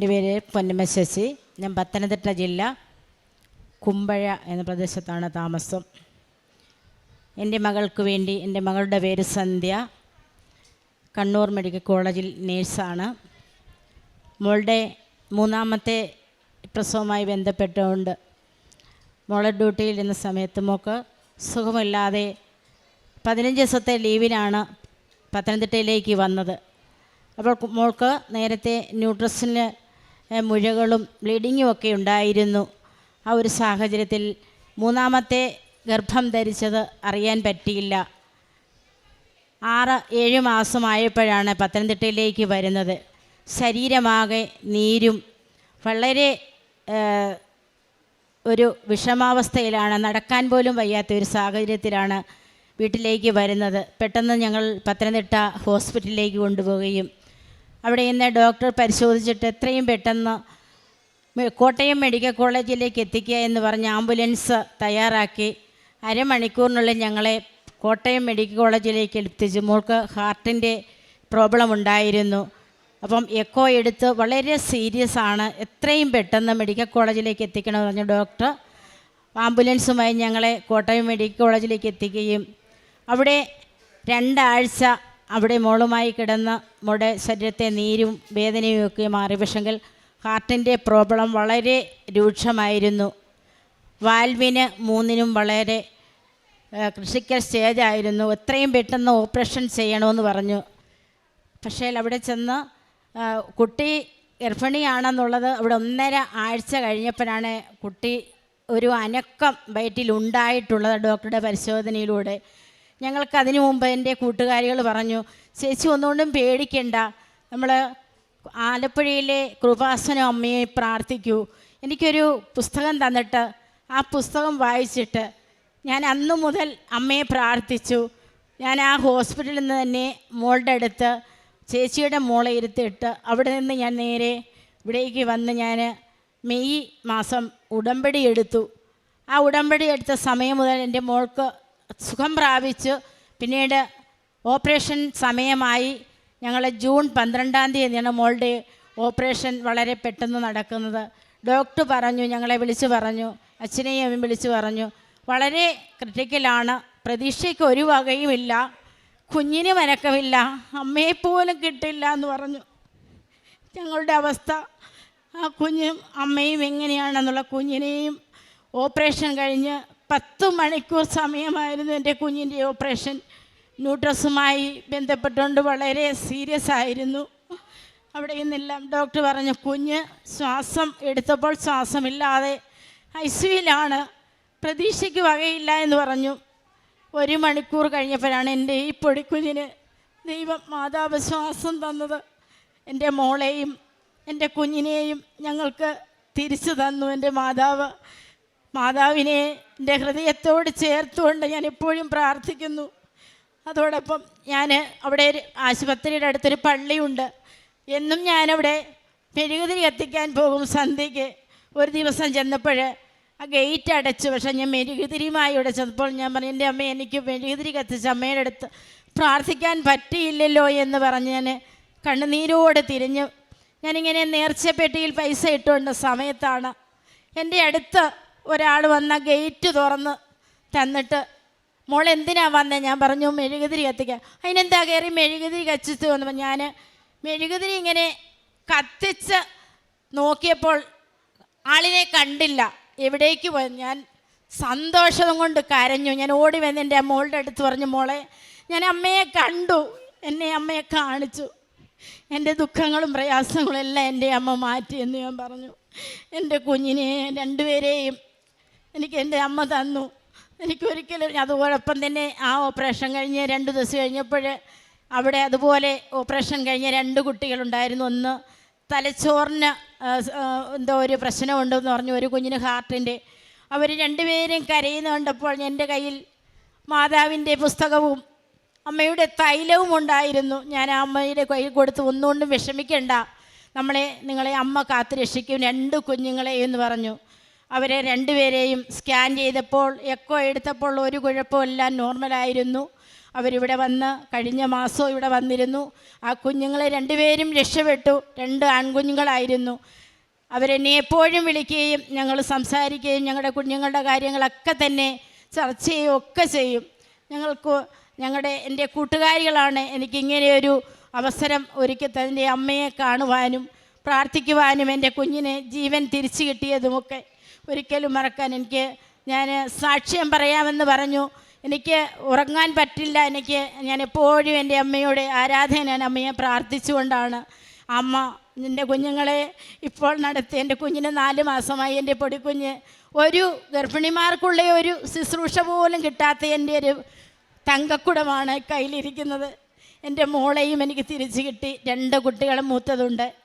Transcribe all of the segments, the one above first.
എന്റെ പേര് പൊന്നമ്മ ശശി ഞാൻ പത്തനംതിട്ട ജില്ല കുമ്പഴ എന്ന പ്രദേശത്താണ് താമസം. എന്റെ മകൾക്ക് വേണ്ടി എന്റെ മകളുടെ പേര് സന്ധ്യ. കണ്ണൂർ മെഡിക്കൽ കോളേജിൽ നേഴ്സാണ്. മോളുടെ മൂന്നാമത്തെ പ്രസവവുമായി ബന്ധപ്പെട്ടുകൊണ്ട് മോളെ ഡ്യൂട്ടിയിൽ ഇരുന്ന സമയത്ത് മോക്ക് സുഖമില്ലാതെ പതിനഞ്ച് ദിവസത്തെ ലീവിനാണ് പത്തനംതിട്ടയിലേക്ക് വന്നത്. അപ്പോൾ മോൾക്ക് നേരത്തെ ന്യൂട്രസിന് മുഴകളും ബ്ലീഡിങ്ങും ഒക്കെ ഉണ്ടായിരുന്നു. ആ ഒരു സാഹചര്യത്തിൽ മൂന്നാമത്തെ ഗർഭം ധരിച്ചത് അറിയാൻ പറ്റിയില്ല. ആറ് ഏഴ് മാസമായപ്പോഴാണ് പത്തനംതിട്ടയിലേക്ക് വരുന്നത്. ശരീരമാകെ നീരും. വളരെ ഒരു വിഷമാവസ്ഥയിലാണ് നടക്കാൻ പോലും വയ്യാത്ത ഒരു സാഹചര്യത്തിലാണ് വീട്ടിലേക്ക് വരുന്നത്. പെട്ടെന്ന് ഞങ്ങൾ പത്തനംതിട്ട ഹോസ്പിറ്റലിലേക്ക് കൊണ്ടുപോവുകയും അവിടെ ഇന്ന് ഡോക്ടർ പരിശോധിച്ചിട്ട് എത്രയും പെട്ടെന്ന് കോട്ടയം മെഡിക്കൽ കോളേജിലേക്ക് എത്തിക്കുക എന്ന് പറഞ്ഞ് ആംബുലൻസ് തയ്യാറാക്കി. അരമണിക്കൂറിനുള്ളിൽ ഞങ്ങളെ കോട്ടയം മെഡിക്കൽ കോളേജിലേക്ക് എത്തിച്ചു. മോൾക്ക് ഹാർട്ടിന്റെ പ്രോബ്ലം ഉണ്ടായിരുന്നു അപ്പം എക്കോ എടുത്ത് വളരെ സീരിയസ് ആണ്. എത്രയും പെട്ടെന്ന് മെഡിക്കൽ കോളേജിലേക്ക് എത്തിക്കണമെന്ന് പറഞ്ഞ ഡോക്ടർ ആംബുലൻസുമായി ഞങ്ങളെ കോട്ടയം മെഡിക്കൽ കോളേജിലേക്ക് എത്തിക്കുകയും അവിടെ രണ്ടാഴ്ച അവിടെ മോളുമായി കിടന്ന് മോടെ ശരീരത്തെ നീരും വേദനയും ഒക്കെ മാറി. പക്ഷെങ്കിൽ ഹാർട്ടിന്റെ പ്രോബ്ലം വളരെ രൂക്ഷമായിരുന്നു. വാൽവിന് മൂന്നിനും വളരെ ക്രിട്ടിക്കൽ സ്റ്റേജ് ആയിരുന്നു. എത്രയും പെട്ടെന്ന് ഓപ്പറേഷൻ ചെയ്യണമെന്ന് പറഞ്ഞു. പക്ഷേ അവിടെ ചെന്ന് കുട്ടി ഗർഭിണിയാണെന്നുള്ളത് അവിടെ ഒന്നര ആഴ്ച കഴിഞ്ഞപ്പോഴാണ് കുട്ടി ഒരു അനക്കം വയറ്റിലുണ്ടായിട്ടുള്ളത് ഡോക്ടറുടെ പരിശോധനയിലൂടെ. ഞങ്ങൾക്ക് അതിനു മുമ്പ് എന്റെ കൂട്ടുകാരികൾ പറഞ്ഞു ചേച്ചി ഒന്നുകൊണ്ടും പേടിക്കണ്ട. നമ്മൾ ആലപ്പുഴയിലെ കൃപാസന അമ്മയെ പ്രാർത്ഥിക്കൂ. എനിക്കൊരു പുസ്തകം തന്നിട്ട് ആ പുസ്തകം വായിച്ചിട്ട് ഞാൻ അന്നു മുതൽ അമ്മയെ പ്രാർത്ഥിച്ചു. ഞാൻ ആ ഹോസ്പിറ്റലിൽ നിന്ന് തന്നെ മോളുടെ അടുത്ത് ചേച്ചിയുടെ മോളെ ഇരുത്തിയിട്ട് അവിടെ നിന്ന് ഞാൻ നേരെ ഇവിടേക്ക് വന്ന് ഞാൻ മെയ് മാസം ഉടമ്പടി എടുത്തു. ആ ഉടമ്പടി എടുത്ത സമയം മുതൽ എന്റെ മോൾക്ക് സുഖം പ്രാപിച്ചു. പിന്നീട് ഓപ്പറേഷൻ സമയമായി. ഞങ്ങൾ ജൂൺ പന്ത്രണ്ടാം തീയതിയാണ് മോളുടെ ഓപ്പറേഷൻ വളരെ പെട്ടെന്ന് നടക്കുന്നത്. ഡോക്ടർ പറഞ്ഞു ഞങ്ങളെ വിളിച്ചു പറഞ്ഞു അച്ഛനെയും വിളിച്ചു പറഞ്ഞു. വളരെ ക്രിട്ടിക്കലാണ്. പ്രതീക്ഷയ്ക്ക് ഒരു വകയുമില്ല. കുഞ്ഞിന് വനക്കമില്ല അമ്മയെപ്പോലും കിട്ടില്ല എന്ന് പറഞ്ഞു. ഞങ്ങളുടെ അവസ്ഥ ആ കുഞ്ഞും അമ്മയും എങ്ങനെയാണെന്നുള്ള കുഞ്ഞിനെയും ഓപ്പറേഷൻ കഴിഞ്ഞ് പത്ത് മണിക്കൂർ സമയമായിരുന്നു എന്റെ കുഞ്ഞിന്റെ ഓപ്പറേഷൻ. ന്യൂട്രസുമായി ബന്ധപ്പെട്ടുകൊണ്ട് വളരെ സീരിയസ് ആയിരുന്നു. അവിടെ നിന്നെല്ലാം ഡോക്ടർ പറഞ്ഞു കുഞ്ഞ് ശ്വാസം എടുത്തപ്പോൾ ശ്വാസമില്ലാതെ ഐ സിയിലാണ് പ്രതീക്ഷയ്ക്ക് വകയില്ല എന്ന് പറഞ്ഞു. ഒരു മണിക്കൂർ കഴിഞ്ഞപ്പോഴാണ് എന്റെ ഈ പൊടിക്കുഞ്ഞിന് ദൈവം മാതാവ് ശ്വാസം തന്നത്. എന്റെ മോളെയും എന്റെ കുഞ്ഞിനെയും ഞങ്ങൾക്ക് തിരിച്ചു തന്നു എന്റെ മാതാവ്. മാതാവിനെ എന്റെ ഹൃദയത്തോട് ചേർത്തുകൊണ്ട് ഞാൻ എപ്പോഴും പ്രാർത്ഥിക്കുന്നു. അതോടൊപ്പം ഞാൻ അവിടെ ആശുപത്രിയുടെ അടുത്തൊരു പള്ളിയുണ്ട്. എന്നും ഞാനവിടെ മെഴുകുതിരി കത്തിക്കാൻ പോകും സന്ധ്യയ്ക്ക്. ഒരു ദിവസം ചെന്നപ്പോൾ ആ ഗേറ്റ് അടച്ചു. പക്ഷേ ഞാൻ മെഴുകുതിരിയുമായി ഇവിടെ ചെന്നപ്പോൾ ഞാൻ പറഞ്ഞു എന്റെ അമ്മ എനിക്ക് മെഴുകുതിരി കത്തിച്ച് അമ്മയുടെ അടുത്ത് പ്രാർത്ഥിക്കാൻ പറ്റിയില്ലല്ലോ എന്ന് പറഞ്ഞ് ഞാൻ കണ്ണുനീരോടെ തിരിഞ്ഞു. ഞാനിങ്ങനെ നേർച്ചപ്പെട്ടിയിൽ പൈസ ഇട്ടുകൊണ്ട് സമയത്താണ് എന്റെ അടുത്ത് ഒരാൾ വന്ന ഗേറ്റ് തുറന്ന് തന്നിട്ട് മോൾ എന്തിനാ വന്നേ? ഞാൻ പറഞ്ഞു മെഴുകുതിരി കത്തിക്കാൻ. അതിനെന്താ കയറി മെഴുകുതിരി കച്ചിച്ച് വന്നപ്പോൾ ഞാൻ മെഴുകുതിരി ഇങ്ങനെ കത്തിച്ച് നോക്കിയപ്പോൾ ആളിനെ കണ്ടില്ല. എവിടേക്ക് പോയി ഞാൻ സന്തോഷം കൊണ്ട് കരഞ്ഞു. ഞാൻ ഓടി വന്ന് എന്റെ മോളുടെ അടുത്ത് പറഞ്ഞു മോളെ ഞാൻ അമ്മയെ കണ്ടു. എന്നെ അമ്മയെ കാണിച്ചു. എന്റെ ദുഃഖങ്ങളും പ്രയാസങ്ങളും എല്ലാം എന്റെ അമ്മ മാറ്റി എന്ന് ഞാൻ പറഞ്ഞു. എന്റെ കുഞ്ഞിനെ രണ്ടുപേരെയും എനിക്ക് എന്റെ അമ്മ തന്നു. എനിക്കൊരിക്കലും അതോടൊപ്പം തന്നെ ആ ഓപ്പറേഷൻ കഴിഞ്ഞ് രണ്ട് ദിവസം കഴിഞ്ഞപ്പോൾ അവിടെ അതുപോലെ ഓപ്പറേഷൻ കഴിഞ്ഞ രണ്ട് കുട്ടികളുണ്ടായിരുന്നു. ഒന്ന് തലച്ചോറിന് എന്തോ ഒരു പ്രശ്നമുണ്ടെന്ന് പറഞ്ഞു ഒരു കുഞ്ഞിന് ഹാർട്ടിന്റെ. അവർ രണ്ടുപേരും കരയുന്ന കണ്ടപ്പോൾ എന്റെ കയ്യിൽ മാതാവിന്റെ പുസ്തകവും അമ്മയുടെ തൈലവും ഉണ്ടായിരുന്നു. ഞാൻ ആ അമ്മയുടെ കയ്യിൽ കൊടുത്ത് ഒന്നുകൊണ്ടും വിഷമിക്കണ്ട. നമ്മളെ നിങ്ങളെ അമ്മ കാത്തു രക്ഷിക്കും രണ്ട് കുഞ്ഞുങ്ങളെ എന്ന് പറഞ്ഞു. അവരെ രണ്ടുപേരെയും സ്കാൻ ചെയ്തപ്പോൾ എക്കോ എടുത്തപ്പോൾ ഒരു കുഴപ്പമെല്ലാം നോർമലായിരുന്നു അവരിവിടെ വന്ന് കഴിഞ്ഞ മാസം ഇവിടെ വന്നിരുന്നു. ആ കുഞ്ഞുങ്ങളെ രണ്ടുപേരും രക്ഷപ്പെട്ടു. രണ്ട് ആൺകുഞ്ഞുങ്ങളായിരുന്നു. അവരെന്നെ എപ്പോഴും വിളിക്കുകയും ഞങ്ങൾ സംസാരിക്കുകയും ഞങ്ങളുടെ കുഞ്ഞുങ്ങളുടെ കാര്യങ്ങളൊക്കെ തന്നെ ചർച്ച ചെയ്യുകയും ഒക്കെ ചെയ്യും. ഞങ്ങൾക്ക് ഞങ്ങളുടെ എന്റെ കൂട്ടുകാരികളാണ് എനിക്ക് ഇങ്ങനെയൊരു അവസരം ഒരുക്കി തന്റെ അമ്മയെ കാണുവാനും പ്രാർത്ഥിക്കുവാനും എന്റെ കുഞ്ഞിനെ ജീവൻ തിരിച്ചു കിട്ടിയതുമൊക്കെ ഒരിക്കലും മറക്കാൻ എനിക്ക് ഞാൻ സാക്ഷ്യം പറയാമെന്ന് പറഞ്ഞു. എനിക്ക് ഉറങ്ങാൻ പറ്റില്ല. എനിക്ക് ഞാൻ എപ്പോഴും എന്റെ അമ്മയോട് ആരാധന ഞാൻ അമ്മയെ പ്രാർത്ഥിച്ചുകൊണ്ടാണ് അമ്മ എന്റെ കുഞ്ഞുങ്ങളെ ഇപ്പോൾ നടത്തി. എന്റെ കുഞ്ഞിന് നാല് മാസമായി. എന്റെ പൊടിക്കുഞ്ഞ് ഒരു ഗർഭിണിമാർക്കുള്ള ഒരു ശുശ്രൂഷ പോലും കിട്ടാത്ത എന്റെ ഒരു തങ്കക്കുടമാണ് കയ്യിലിരിക്കുന്നത്. എന്റെ മോളെയും എനിക്ക് തിരിച്ചു കിട്ടി. രണ്ട് കുട്ടികളും മൂത്തതുണ്ട്.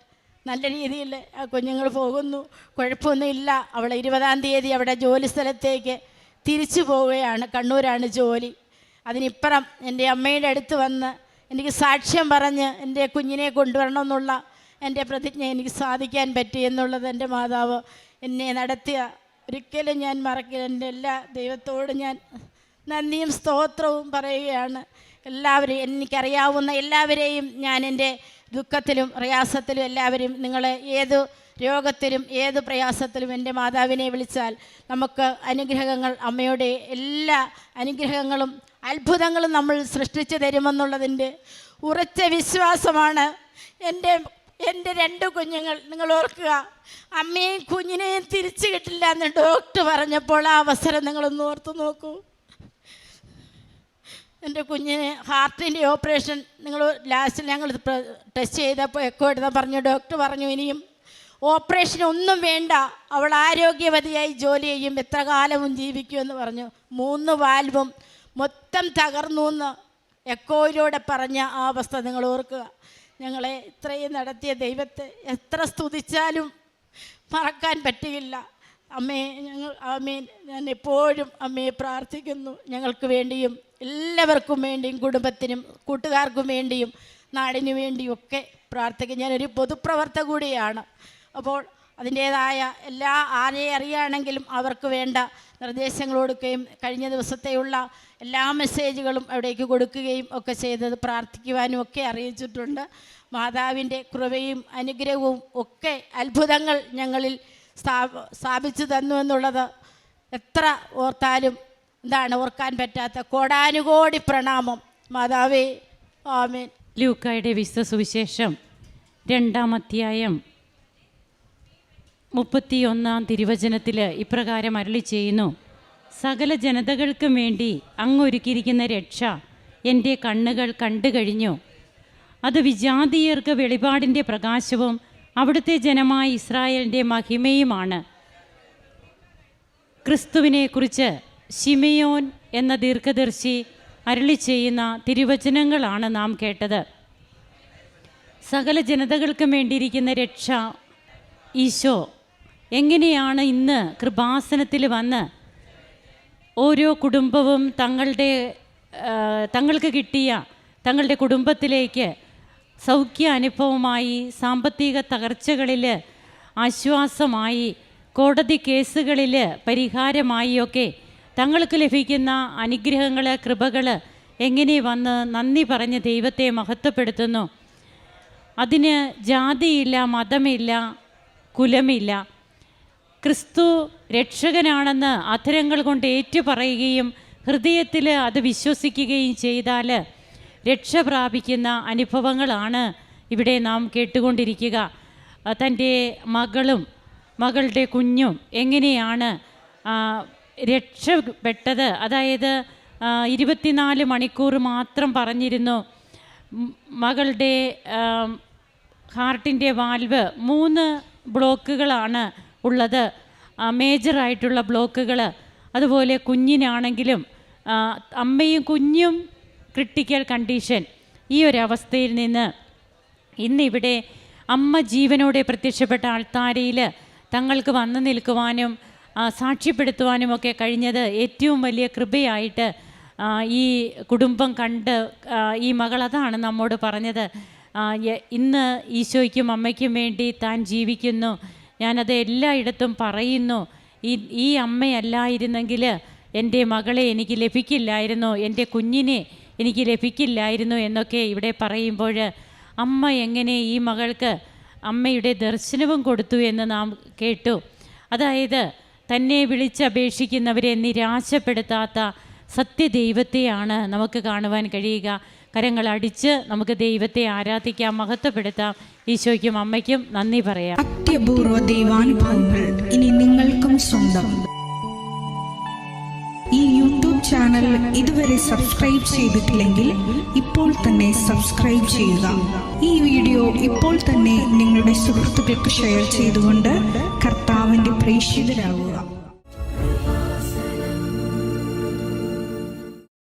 നല്ല രീതിയിൽ ആ കുഞ്ഞുങ്ങൾ പോകുന്നു. കുഴപ്പമൊന്നുമില്ല. അവൾ ഇരുപതാം തീയതി അവിടെ ജോലി സ്ഥലത്തേക്ക് തിരിച്ചു പോവുകയാണ്. കണ്ണൂരാണ് ജോലി. അതിനിപ്പുറം എന്റെ അമ്മയുടെ അടുത്ത് വന്ന് എനിക്ക് സാക്ഷ്യം പറഞ്ഞ് എന്റെ കുഞ്ഞിനെ കൊണ്ടുവരണമെന്നുള്ള എന്റെ പ്രതിജ്ഞ എനിക്ക് സാധിക്കാൻ പറ്റി എന്നുള്ളത് എന്റെ മാതാവ് എന്നെ നടത്തിയ ഒരിക്കലും ഞാൻ മറക്കില്ല. എന്റെ എല്ലാ ദൈവത്തോടും ഞാൻ നന്ദിയും സ്തോത്രവും പറയുകയാണ്. എല്ലാവരെയും എനിക്കറിയാവുന്ന എല്ലാവരെയും ഞാൻ എന്റെ ദുഃഖത്തിലും പ്രയാസത്തിലും എല്ലാവരും നിങ്ങൾ ഏത് രോഗത്തിലും ഏത് പ്രയാസത്തിലും എന്റെ മാതാവിനെ വിളിച്ചാൽ നമുക്ക് അനുഗ്രഹങ്ങൾ അമ്മയുടെ എല്ലാ അനുഗ്രഹങ്ങളും അത്ഭുതങ്ങളും നമ്മൾ സൃഷ്ടിച്ചു തരുമെന്നുള്ളതിന്റെ ഉറച്ച വിശ്വാസമാണ് എന്റെ എന്റെ രണ്ട് കുഞ്ഞുങ്ങൾ. നിങ്ങൾ ഓർക്കുക അമ്മയും കുഞ്ഞിനെയും തിരിച്ചു കിട്ടില്ല എന്ന് ഡോക്ടർ പറഞ്ഞപ്പോൾ ആ അവസരം നിങ്ങളൊന്ന് ഓർത്തു നോക്കൂ. എന്റെ കുഞ്ഞിന് ഹാർട്ടിന്റെ ഓപ്പറേഷൻ നിങ്ങൾ ലാസ്റ്റിൽ ഞങ്ങൾ ടെസ്റ്റ് ചെയ്തപ്പോൾ എക്കോ എടുത്താൽ പറഞ്ഞു ഡോക്ടർ പറഞ്ഞു ഇനിയും ഓപ്പറേഷൻ ഒന്നും വേണ്ട. അവൾ ആരോഗ്യവതിയായി ജോലി ചെയ്യും. എത്ര കാലവും ജീവിക്കുമെന്ന് പറഞ്ഞു. മൂന്ന് വാൽവും മൊത്തം തകർന്നു എന്ന് എക്കോയിലൂടെ പറഞ്ഞ ആ അവസ്ഥ നിങ്ങൾ ഓർക്കുക. ഞങ്ങളെ ഇത്രയും നടത്തിയ ദൈവത്തെ എത്ര സ്തുതിച്ചാലും മറക്കാൻ പറ്റുകയില്ല അമ്മയെ ഞങ്ങൾ അമ്മേ ഞാൻ എപ്പോഴും അമ്മയെ പ്രാർത്ഥിക്കുന്നു. ഞങ്ങൾക്ക് വേണ്ടിയും എല്ലാവർക്കും വേണ്ടിയും കുടുംബത്തിനും കൂട്ടുകാർക്കും വേണ്ടിയും നാടിനു വേണ്ടിയും ഒക്കെ പ്രാർത്ഥിക്കും. ഞാനൊരു പൊതുപ്രവർത്തക കൂടിയാണ്. അപ്പോൾ അതിന്റേതായ എല്ലാ ആരെ അറിയുകയാണെങ്കിലും അവർക്ക് വേണ്ട നിർദ്ദേശങ്ങൾ കൊടുക്കുകയും കഴിഞ്ഞ ദിവസത്തെയുള്ള എല്ലാ മെസ്സേജുകളും അവിടേക്ക് കൊടുക്കുകയും ഒക്കെ ചെയ്തത് പ്രാർത്ഥിക്കുവാനും ഒക്കെ അറിയിച്ചിട്ടുണ്ട്. മാതാവിന്റെ കൃപയും അനുഗ്രഹവും ഒക്കെ അത്ഭുതങ്ങൾ ഞങ്ങളിൽ സ്ഥാപ സ്ഥാപിച്ചു തന്നു എന്നുള്ളത് എത്ര ഓർത്താലും എന്താണ് ഓർക്കാൻ പറ്റാത്ത കോടാനുകോടി പ്രണാമം. മാതാവേ ആമേൻ. ലൂക്കായുടെ വിശ്വ സുവിശേഷം രണ്ടാം അധ്യായം മുപ്പത്തിയൊന്നാം തിരുവചനത്തിൽ ഇപ്രകാരം അരളി ചെയ്യുന്നു. സകല ജനതകൾക്കും വേണ്ടി അങ്ങൊരുക്കിയിരിക്കുന്ന രക്ഷ എന്റെ കണ്ണുകൾ കണ്ടു കഴിഞ്ഞു. അത് വിജാതീയർക്ക് വെളിപാടിന്റെ പ്രകാശവും അവിടുത്തെ ജനമായ ഇസ്രായേലിന്റെ മഹിമയുമാണ്. ക്രിസ്തുവിനെക്കുറിച്ച് ശിമയോൻ എന്ന ദീർഘദർശി അരളി ചെയ്യുന്ന തിരുവചനങ്ങളാണ് നാം കേട്ടത്. സകല ജനതകൾക്കും വേണ്ടിയിരിക്കുന്ന രക്ഷ ഈശോ. എങ്ങനെയാണ് ഇന്ന് കൃപാസനത്തിൽ വന്ന് ഓരോ കുടുംബവും തങ്ങളുടെ തങ്ങൾക്ക് കിട്ടിയ തങ്ങളുടെ കുടുംബത്തിലേക്ക് സൗഖ്യ അനുഭവമായി സാമ്പത്തിക തകർച്ചകളിൽ ആശ്വാസമായി കോടതി കേസുകളിൽ പരിഹാരമായി ഒക്കെ തങ്ങൾക്ക് ലഭിക്കുന്ന അനുഗ്രഹങ്ങൾ കൃപകൾ എങ്ങനെ വന്ന് നന്ദി പറഞ്ഞ് ദൈവത്തെ മഹത്വപ്പെടുത്തുന്നു. അതിന് ജാതിയില്ല മതമില്ല കുലമില്ല. ക്രിസ്തു രക്ഷകനാണെന്ന് അധരങ്ങൾ കൊണ്ട് ഏറ്റുപറയുകയും ഹൃദയത്തിൽ അത് വിശ്വസിക്കുകയും ചെയ്താൽ രക്ഷ പ്രാപിക്കുന്ന അനുഭവങ്ങളാണ് ഇവിടെ നാം കേട്ടുകൊണ്ടിരിക്കുക. തന്റെ മകളും മകളുടെ കുഞ്ഞും എങ്ങനെയാണ് രക്ഷപ്പെട്ടത്. അതായത് ഇരുപത്തിനാല് മണിക്കൂർ മാത്രം പറഞ്ഞിരുന്നു. മകളുടെ ഹാർട്ടിന്റെ വാൽവ് മൂന്ന് ബ്ലോക്കുകളാണ് ഉള്ളത്. മേജറായിട്ടുള്ള ബ്ലോക്കുകൾ. അതുപോലെ കുഞ്ഞിനാണെങ്കിലും അമ്മയും കുഞ്ഞും ക്രിട്ടിക്കൽ കണ്ടീഷൻ ഈ ഒരു അവസ്ഥയിൽ നിന്ന് ഇന്നിവിടെ അമ്മ ജീവനോടെ പ്രത്യക്ഷപ്പെട്ട ആൾത്താരയിൽ തങ്ങൾക്ക് വന്നു നിൽക്കുവാനും ആ, സാക്ഷ്യപ്പെടുത്തുവാനും ഒക്കെ കഴിഞ്ഞത് ഏറ്റവും വലിയ കൃപയായിട്ട് ഈ കുടുംബം കണ്ട് ഈ മകൾ അതാണ് നമ്മോട് പറഞ്ഞത്. ഇന്ന് ഈശോയ്ക്കും അമ്മയ്ക്കും വേണ്ടി താൻ ജീവിക്കുന്നു. ഞാനത് എല്ലായിടത്തും പറയുന്നു. ഈ ഈ അമ്മയല്ലായിരുന്നെങ്കിൽ എന്റെ മകളെ എനിക്ക് ലഭിക്കില്ലായിരുന്നു എന്റെ കുഞ്ഞിനെ എനിക്ക് ലഭിക്കില്ലായിരുന്നു എന്നൊക്കെ ഇവിടെ പറയുമ്പോൾ അമ്മ എങ്ങനെ ഈ മകൾക്ക് അമ്മയുടെ ദർശനവും കൊടുത്തു എന്ന് നാം കേട്ടു. അതായത് തന്നെ വിളിച്ചപേക്ഷിക്കുന്നവരെ നിരാശപ്പെടുത്താത്ത സത്യദൈവത്തെയാണ് നമുക്ക് കാണുവാൻ കഴിയുക. കരങ്ങൾ അടിച്ച് നമുക്ക് ദൈവത്തെ ആരാധിക്കാം മഹത്വപ്പെടുത്താം. ഈശോയ്ക്കും അമ്മയ്ക്കും നന്ദി പറയാം. അത്യപൂർവ ദൈവാനുഭവങ്ങൾ ഇനി നിങ്ങൾക്കും സ്വന്തം. ഈ യൂട്യൂബ് ചാനൽ ഇതുവരെ സബ്സ്ക്രൈബ് ചെയ്തിട്ടില്ലെങ്കിൽ ഇപ്പോൾ തന്നെ സബ്സ്ക്രൈബ് ചെയ്യുക. ഈ വീഡിയോ ഇപ്പോൾ തന്നെ നിങ്ങളുടെ സുഹൃത്തുക്കൾക്ക് ഷെയർ ചെയ്തുകൊണ്ട് കർത്താവിന്റെ പ്രേക്ഷിതരാകുക.